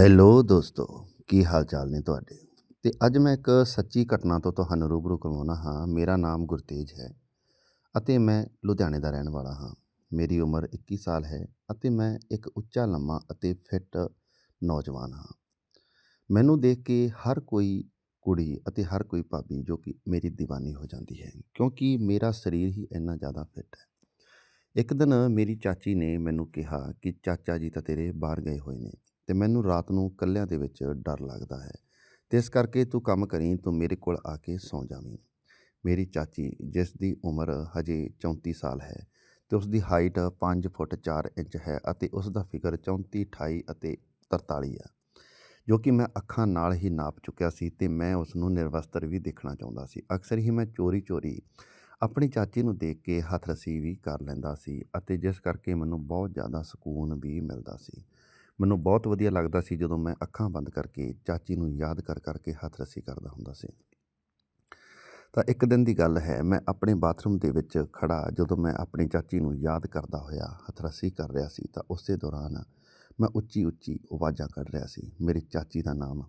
Hello ਦੋਸਤੋ, ਕੀ ਹਾਲ ਚਾਲ ਨੇ ਤੁਹਾਡੇ? ਤੇ ਅੱਜ ਮੈਂ ਇੱਕ ਸੱਚੀ ਘਟਨਾ ਤੋਂ ਤੁਹਾਨੂੰ ਰੂਬਰੂ ਕਰਵਾਉਣਾ ਹਾਂ। ਮੇਰਾ ਨਾਮ ਗੁਰਤੇਜ ਹੈ ਅਤੇ ਮੈਂ ਲੁਧਿਆਣੇ ਦਾ ਰਹਿਣ ਵਾਲਾ ਹਾਂ। ਮੇਰੀ ਉਮਰ 21 ਸਾਲ ਹੈ ਅਤੇ ਮੈਂ ਇੱਕ ਉੱਚਾ, ਲੰਮਾ ਅਤੇ ਫਿੱਟ ਨੌਜਵਾਨ ਹਾਂ। ਮੈਨੂੰ ਦੇਖ ਕੇ ਹਰ ਕੋਈ ਕੁੜੀ ਅਤੇ ਹਰ ਕੋਈ ਭਾਬੀ ਜੋ ਕਿ ਮੇਰੀ دیਵਾਨੀ ਹੋ ਜਾਂਦੀ ਹੈ, ਕਿਉਂਕਿ ਮੇਰਾ ਸਰੀਰ ਹੀ ਇੰਨਾ ਜ਼ਿਆਦਾ ਫਿੱਟ ਹੈ। ਇੱਕ ਦਿਨ ਮੇਰੀ ਚਾਚੀ ਨੇ ਮੈਨੂੰ ਕਿਹਾ ਕਿ ਚਾਚਾ ਜੀ ਤਾਂ ਤੇਰੇ ਬਾਹਰ ਗਏ ਹੋਏ ਨੇ। ਤੇ ਮੈਨੂੰ ਰਾਤ ਨੂੰ ਇਕੱਲਿਆਂ ਦੇ ਵਿੱਚ ਡਰ ਲੱਗਦਾ ਹੈ। ਤੇ ਇਸ ਕਰਕੇ ਤੂੰ ਕੰਮ ਕਰੀ, ਤੂੰ ਮੇਰੇ ਕੋਲ ਆ ਕੇ ਸੌਂ ਜਾਵੀਂ। ਮੇਰੀ ਚਾਚੀ, ਜਿਸ ਦੀ ਉਮਰ ਹਜੇ 34 ਸਾਲ ਹੈ ਤੇ ਉਸ ਦੀ ਹਾਈਟ 5 ਫੁੱਟ 4 ਇੰਚ ਹੈ ਅਤੇ ਉਸ ਦਾ ਫਿਗਰ 34 28 ਅਤੇ 43 ਆ, ਜੋ ਕਿ ਮੈਂ ਅੱਖਾਂ ਨਾਲ ਹੀ ਨਾਪ ਚੁੱਕਿਆ ਸੀ ਤੇ ਮੈਂ ਉਸ ਨੂੰ ਨਿਰਵਸਤਰ ਵੀ ਦੇਖਣਾ ਚਾਹੁੰਦਾ ਸੀ। ਅਕਸਰ ਹੀ ਮੈਂ ਚੋਰੀ ਚੋਰੀ ਆਪਣੀ ਚਾਚੀ ਨੂੰ ਦੇਖ ਕੇ ਹੱਥ ਰਸੀ ਵੀ ਕਰ ਲੈਂਦਾ ਸੀ ਅਤੇ ਜਿਸ ਕਰਕੇ ਮੈਨੂੰ ਬਹੁਤ ਜ਼ਿਆਦਾ ਸਕੂਨ ਵੀ ਮਿਲਦਾ ਸੀ। ਮੈਨੂੰ ਬਹੁਤ ਵਧੀਆ ਲੱਗਦਾ ਸੀ ਜਦੋਂ ਮੈਂ ਅੱਖਾਂ ਬੰਦ ਕਰਕੇ ਚਾਚੀ ਨੂੰ ਯਾਦ ਕਰ ਕਰਕੇ ਹੱਥ ਰੱਸੀ ਕਰਦਾ ਹੁੰਦਾ ਸੀ। ਤਾਂ ਇੱਕ ਦਿਨ ਦੀ ਗੱਲ ਹੈ, ਮੈਂ ਆਪਣੇ ਬਾਥਰੂਮ ਦੇ ਵਿੱਚ ਖੜਾ ਜਦੋਂ ਮੈਂ ਆਪਣੀ ਚਾਚੀ ਨੂੰ ਯਾਦ ਕਰਦਾ ਹੋਇਆ ਹੱਥ ਰੱਸੀ ਕਰ ਰਿਹਾ ਸੀ ਤਾਂ ਉਸੇ ਦੌਰਾਨ ਮੈਂ ਉੱਚੀ ਉੱਚੀ ਆਵਾਜ਼ਾਂ ਕੱਢ ਰਿਹਾ ਸੀ, ਮੇਰੀ ਚਾਚੀ ਦਾ ਨਾਮ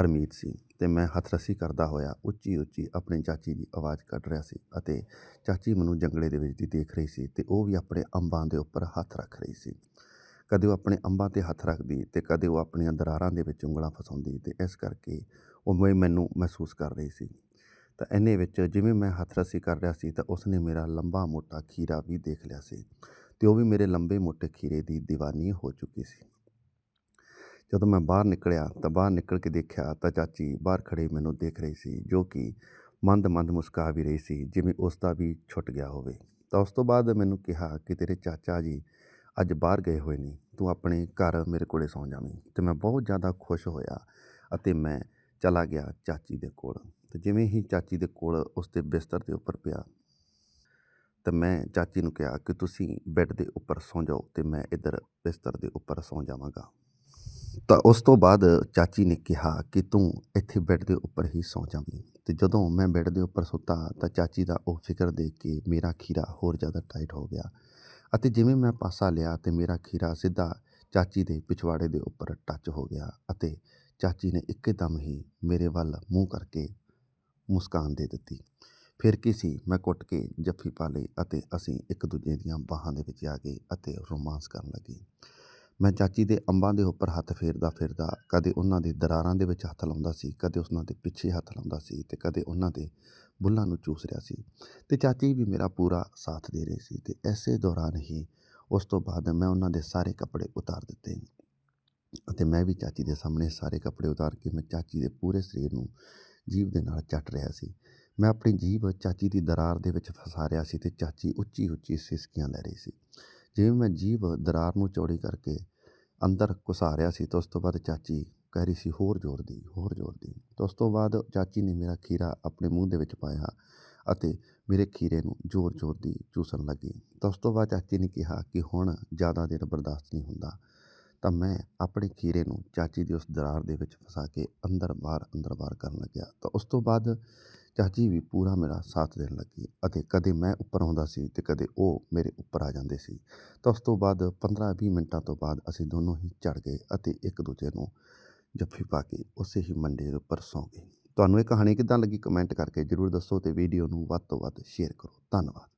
ਹਰਮੀਤ ਸੀ ਤੇ ਮੈਂ ਹੱਥ ਰੱਸੀ ਕਰਦਾ ਹੋਇਆ ਉੱਚੀ ਉੱਚੀ ਆਪਣੀ ਚਾਚੀ ਦੀ ਆਵਾਜ਼ ਕੱਢ ਰਿਹਾ ਸੀ ਅਤੇ ਚਾਚੀ ਮੈਨੂੰ ਜੰਗਲੇ ਦੇ ਵਿੱਚ ਦੀ ਦੇਖ ਰਹੀ ਸੀ ਤੇ ਉਹ ਵੀ ਆਪਣੇ ਅੰਬਾਂ ਦੇ ਉੱਪਰ ਹੱਥ ਰੱਖ ਰਹੀ ਸੀ। ਕਦੇ ਉਹ ਆਪਣੇ ਅੰਬਾਂ 'ਤੇ ਹੱਥ ਰੱਖਦੀ ਤੇ ਕਦੇ ਉਹ ਆਪਣੀਆਂ ਦਰਾਰਾਂ ਦੇ ਵਿੱਚ ਉਂਗਲਾਂ ਫਸਾਉਂਦੀ ਤੇ ਇਸ ਕਰਕੇ ਉਹ ਮੈਂ, ਮੈਨੂੰ ਮਹਿਸੂਸ ਕਰ ਰਹੀ ਸੀ। ਤਾਂ ਇਹਨੇ ਵਿੱਚ ਜਿਵੇਂ ਮੈਂ ਹੱਥ ਰੱਸੀ ਕਰ ਰਿਹਾ ਸੀ ਤਾਂ ਉਸਨੇ ਮੇਰਾ ਲੰਬਾ ਮੋਟਾ ਖੀਰਾ ਵੀ ਦੇਖ ਲਿਆ ਸੀ ਤੇ ਉਹ ਵੀ ਮੇਰੇ ਲੰਬੇ ਮੋਟੇ ਖੀਰੇ ਦੀ دیਵਾਨੀ ਹੋ ਚੁੱਕੀ ਸੀ। ਜਦੋਂ ਮੈਂ ਬਾਹਰ ਨਿਕਲਿਆ ਤਾਂ ਬਾਹਰ ਨਿਕਲ ਕੇ ਦੇਖਿਆ ਤਾਂ ਚਾਚੀ ਬਾਹਰ ਖੜੇ ਮੈਨੂੰ ਦੇਖ ਰਹੀ ਸੀ ਜੋ ਕਿ ਮੰਦ ਮੰਦ ਮੁਸਕਾ ਵੀ ਰਹੀ ਸੀ ਜਿਵੇਂ ਉਸ ਦਾ ਵੀ ਛੁੱਟ ਗਿਆ ਹੋਵੇ। ਤਾਂ ਉਸ ਤੋਂ ਬਾਅਦ ਮੈਨੂੰ ਕਿਹਾ ਕਿ ਤੇਰੇ ਚਾਚਾ ਜੀ ਅੱਜ ਬਾਹਰ ਗਏ ਹੋਏ ਨੇ, ਤੂੰ ਆਪਣੇ ਘਰ ਮੇਰੇ ਕੋਲੇ ਸੌਂ ਜਾਵੀਂ। ਤੇ ਮੈਂ ਬਹੁਤ ਜ਼ਿਆਦਾ ਖੁਸ਼ ਹੋਇਆ ਅਤੇ ਮੈਂ ਚਲਾ ਗਿਆ ਚਾਚੀ ਦੇ ਕੋਲ। ਤੇ ਜਿਵੇਂ ਹੀ ਚਾਚੀ ਦੇ ਕੋਲ ਉਸ ਦੇ ਬਿਸਤਰ ਦੇ ਉੱਪਰ ਪਿਆ, ਤਾਂ ਮੈਂ ਚਾਚੀ ਨੂੰ ਕਿਹਾ ਕਿ ਤੁਸੀਂ ਬੈੱਡ ਦੇ ਉੱਪਰ ਸੌਂ ਜਾਓ ਤੇ ਮੈਂ ਇੱਧਰ ਬਿਸਤਰ ਦੇ ਉੱਪਰ ਸੌਂ ਜਾਵਾਂਗਾ। ਤਾਂ ਉਸ ਤੋਂ ਬਾਅਦ ਚਾਚੀ ਨੇ ਕਿਹਾ ਕਿ ਤੂੰ ਇੱਥੇ ਬੈੱਡ ਦੇ ਉੱਪਰ ਹੀ ਸੌਂ ਜਾਵੀਂ। ਤੇ ਜਦੋਂ ਮੈਂ ਬੈੱਡ ਦੇ ਉੱਪਰ ਸੁੱਤਾ ਤਾਂ ਚਾਚੀ ਦਾ ਉਹ ਫਿਕਰ ਦੇਖ ਕੇ ਮੇਰਾ ਖੀਰਾ ਹੋਰ ਜ਼ਿਆਦਾ ਟਾਈਟ ਹੋ ਗਿਆ। ਅਤੇ ਜਿਵੇਂ ਮੈਂ ਪਾਸਾ ਲਿਆ ਤੇ ਮੇਰਾ ਖੀਰਾ ਸਿੱਧਾ ਚਾਚੀ ਦੇ ਪਿਛਵਾੜੇ ਦੇ ਉੱਪਰ ਟੱਚ ਹੋ ਗਿਆ ਅਤੇ ਚਾਚੀ ਨੇ ਇੱਕਦਮ ਹੀ ਮੇਰੇ ਵੱਲ ਮੂੰਹ ਕਰਕੇ ਮੁਸਕਾਨ ਦੇ ਦਿੱਤੀ। ਫਿਰ ਕੀ ਸੀ? ਮੈਂ ਕੁੱਟ ਕੇ ਜੱਫੀ ਪਾ ਲਈ ਅਤੇ ਅਸੀਂ ਇੱਕ ਦੂਜੇ ਦੀਆਂ ਬਾਹਾਂ ਦੇ ਵਿੱਚ ਆ ਗਏ ਅਤੇ ਰੋਮਾਂਸ ਕਰਨ ਲੱਗੇ। ਮੈਂ ਚਾਚੀ ਦੇ ਅੰਬਾਂ ਦੇ ਉੱਪਰ ਹੱਥ ਫੇਰਦਾ ਫਿਰਦਾ ਕਦੇ ਉਹਨਾਂ ਦੇ ਦਰਾਰਾਂ ਦੇ ਵਿੱਚ ਹੱਥ ਲਾਉਂਦਾ ਸੀ, ਕਦੇ ਉਹਨਾਂ ਦੇ ਪਿੱਛੇ ਹੱਥ ਲਾਉਂਦਾ ਸੀ ਤੇ ਕਦੇ ਉਹਨਾਂ ਦੇ ਬੁੱਲਾਂ ਨੂੰ ਚੂਸ ਰਿਹਾ ਸੀ ਤੇ ਚਾਚੀ ਵੀ ਮੇਰਾ ਪੂਰਾ ਸਾਥ ਦੇ ਰਹੀ ਸੀ ਤੇ ਐਸੇ ਦੌਰਾਨ ਹੀ ਉਸ ਤੋਂ ਬਾਅਦ ਮੈਂ ਉਹਨਾਂ ਦੇ ਸਾਰੇ ਕੱਪੜੇ ਉਤਾਰ ਦਿੱਤੇ ਅਤੇ ਮੈਂ ਵੀ ਚਾਚੀ ਦੇ ਸਾਹਮਣੇ ਸਾਰੇ ਕੱਪੜੇ ਉਤਾਰ ਕੇ ਮੈਂ ਚਾਚੀ ਦੇ ਪੂਰੇ ਸਰੀਰ ਨੂੰ ਜੀਭ ਦੇ ਨਾਲ ਚੱਟ ਰਿਹਾ ਸੀ। ਮੈਂ ਆਪਣੀ ਜੀਭ ਚਾਚੀ ਦੀ ਦਰਾਰ ਦੇ ਵਿੱਚ ਫਸਾ ਰਿਹਾ ਸੀ ਤੇ ਚਾਚੀ ਉੱਚੀ ਉੱਚੀ ਸਿਸਕੀਆਂ ਲੈ ਰਹੀ ਸੀ। ਜਿਵੇਂ ਮੈਂ ਜੀਭ ਦਰਾਰ ਨੂੰ ਚੌੜੀ ਕਰਕੇ ਅੰਦਰ ਘੁਸਾ ਰਿਹਾ ਸੀ ਤਾਂ ਉਸ ਤੋਂ ਬਾਅਦ ਚਾਚੀ ਕਹਿ ਰਹੀ ਸੀ, ਹੋਰ ਜ਼ੋਰ ਦੀ, ਹੋਰ ਜ਼ੋਰ ਦੀ। ਤਾਂ ਉਸ ਤੋਂ ਬਾਅਦ ਚਾਚੀ ਨੇ ਮੇਰਾ ਖੀਰਾ ਆਪਣੇ ਮੂੰਹ ਦੇ ਵਿੱਚ ਪਾਇਆ ਅਤੇ ਮੇਰੇ ਖੀਰੇ ਨੂੰ ਜ਼ੋਰ-ਜ਼ੋਰ ਦੀ ਚੂਸਣ ਲੱਗੀ। ਤਾਂ ਉਸ ਤੋਂ ਬਾਅਦ ਚਾਚੀ ਨੇ ਕਿਹਾ ਕਿ ਹੁਣ ਜ਼ਿਆਦਾ ਦੇਰ ਬਰਦਾਸ਼ਤ ਨਹੀਂ ਹੁੰਦਾ। ਤਾਂ ਮੈਂ ਆਪਣੇ ਖੀਰੇ ਨੂੰ ਚਾਚੀ ਦੀ ਉਸ ਦਰਾਰ ਦੇ ਵਿੱਚ ਫਸਾ ਕੇ ਅੰਦਰ ਬਾਹਰ ਅੰਦਰ ਬਾਹਰ ਕਰਨ ਲੱਗਿਆ। ਤਾਂ ਉਸ ਤੋਂ ਬਾਅਦ ਚਾਚੀ ਵੀ ਪੂਰਾ ਮੇਰਾ ਸਾਥ ਦੇਣ ਲੱਗੀ ਅਤੇ ਕਦੇ ਮੈਂ ਉੱਪਰ ਆਉਂਦਾ ਸੀ ਤੇ ਕਦੇ ਉਹ ਮੇਰੇ ਉੱਪਰ ਆ ਜਾਂਦੇ ਸੀ। ਤਾਂ ਉਸ ਤੋਂ ਬਾਅਦ 15-20 ਮਿੰਟਾਂ ਤੋਂ ਬਾਅਦ ਅਸੀਂ ਦੋਨੋਂ ਹੀ ਚੜ ਗਏ ਅਤੇ ਇੱਕ ਦੂਜੇ ਨੂੰ ਜੱਫੀ ਪਾ ਕੇ ਉਸੇ ਹੀ ਮੰਡੇ ਦੇ ਉੱਪਰ ਸੌਂ ਗਏ। ਤੁਹਾਨੂੰ ਇਹ ਕਹਾਣੀ ਕਿੱਦਾਂ ਲੱਗੀ ਕਮੈਂਟ ਕਰਕੇ ਜਰੂਰ ਦੱਸੋ ਤੇ ਵੀਡੀਓ ਨੂੰ ਵੱਧ ਤੋਂ ਵੱਧ ਸ਼ੇਅਰ ਕਰੋ। ਧੰਨਵਾਦ।